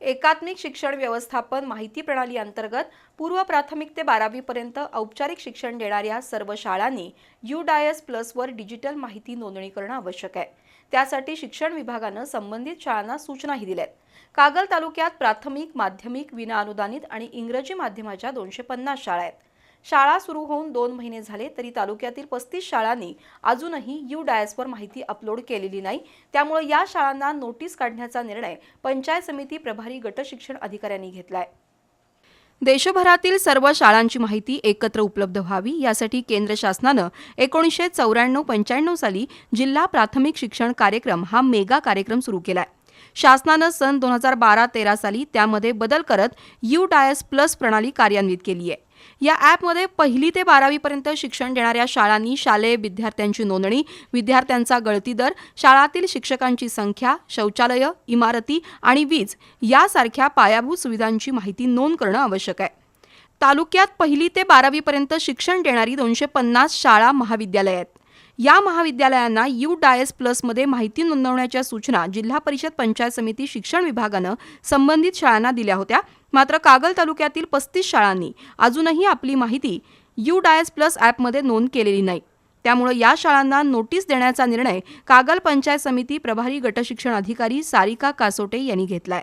एकात्मिक शिक्षण व्यवस्थापन माहिती प्रणाली अंतर्गत पूर्व प्राथमिक ते बारावीपर्यंत औपचारिक शिक्षण देणाऱ्या सर्व शाळांनी यू डायस प्लसवर डिजिटल माहिती नोंदणी करणं आवश्यक आहे. त्यासाठी शिक्षण विभागानं संबंधित शाळांना सूचनाही दिल्यात. कागल तालुक्यात प्राथमिक माध्यमिक विनाअनुदानित आणि इंग्रजी माध्यमाच्या दोनशे पन्नास शाळा आहेत. शाळा सुरू होऊन दोन महिने झाले तरी तालुक्यातील पस्तीस शाळांनी अजूनही यू डायसवर माहिती अपलोड केलेली नाही. त्यामुळे या शाळांना नोटीस काढण्याचा निर्णय पंचायत समिती प्रभारी गटशिक्षण अधिकाऱ्यांनी अधिकाऱ्यांनी घेतलाय. देशभरातील सर्व शाळांची माहिती एकत्र उपलब्ध व्हावी यासाठी केंद्र शासनानं एकोणीसशे चौऱ्याण्णव पंच्याण्णव साली जिल्हा प्राथमिक शिक्षण कार्यक्रम हा मेगा कार्यक्रम सुरू केलाय. शासनानं सन दोन हजार बारा तेरा साली त्यामध्ये बदल करत यू डायस प्लस प्रणाली कार्यान्वित केली आहे या ॲपमध्ये पहिली ते बारावीपर्यंत शिक्षण देणाऱ्या शाळांनी शालेय विद्यार्थ्यांची नोंदणी विद्यार्थ्यांचा गळती दर शाळातील शिक्षकांची संख्या शौचालय इमारती आणि वीज यासारख्या पायाभूत सुविधांची माहिती नोंद करणं आवश्यक आहे. तालुक्यात पहिली ते बारावीपर्यंत शिक्षण देणारी दोनशे पन्नास शाळा महाविद्यालय आहेत. या महाविद्यालयांना यू डायस प्लसमध्ये माहिती नोंदवण्याच्या सूचना जिल्हा परिषद पंचायत समिती शिक्षण विभागानं संबंधित शाळांना दिल्या होत्या. मात्र कागल तालुक्यातील पस्तीस शाळांनी अजूनही आपली माहिती यू डायस प्लस ॲपमध्ये नोंद केलेली नाही. त्यामुळे या शाळांना नोटीस देण्याचा निर्णय कागल पंचायत समिती प्रभारी गटशिक्षण अधिकारी सारिका कासोटे यांनी घेतलाय.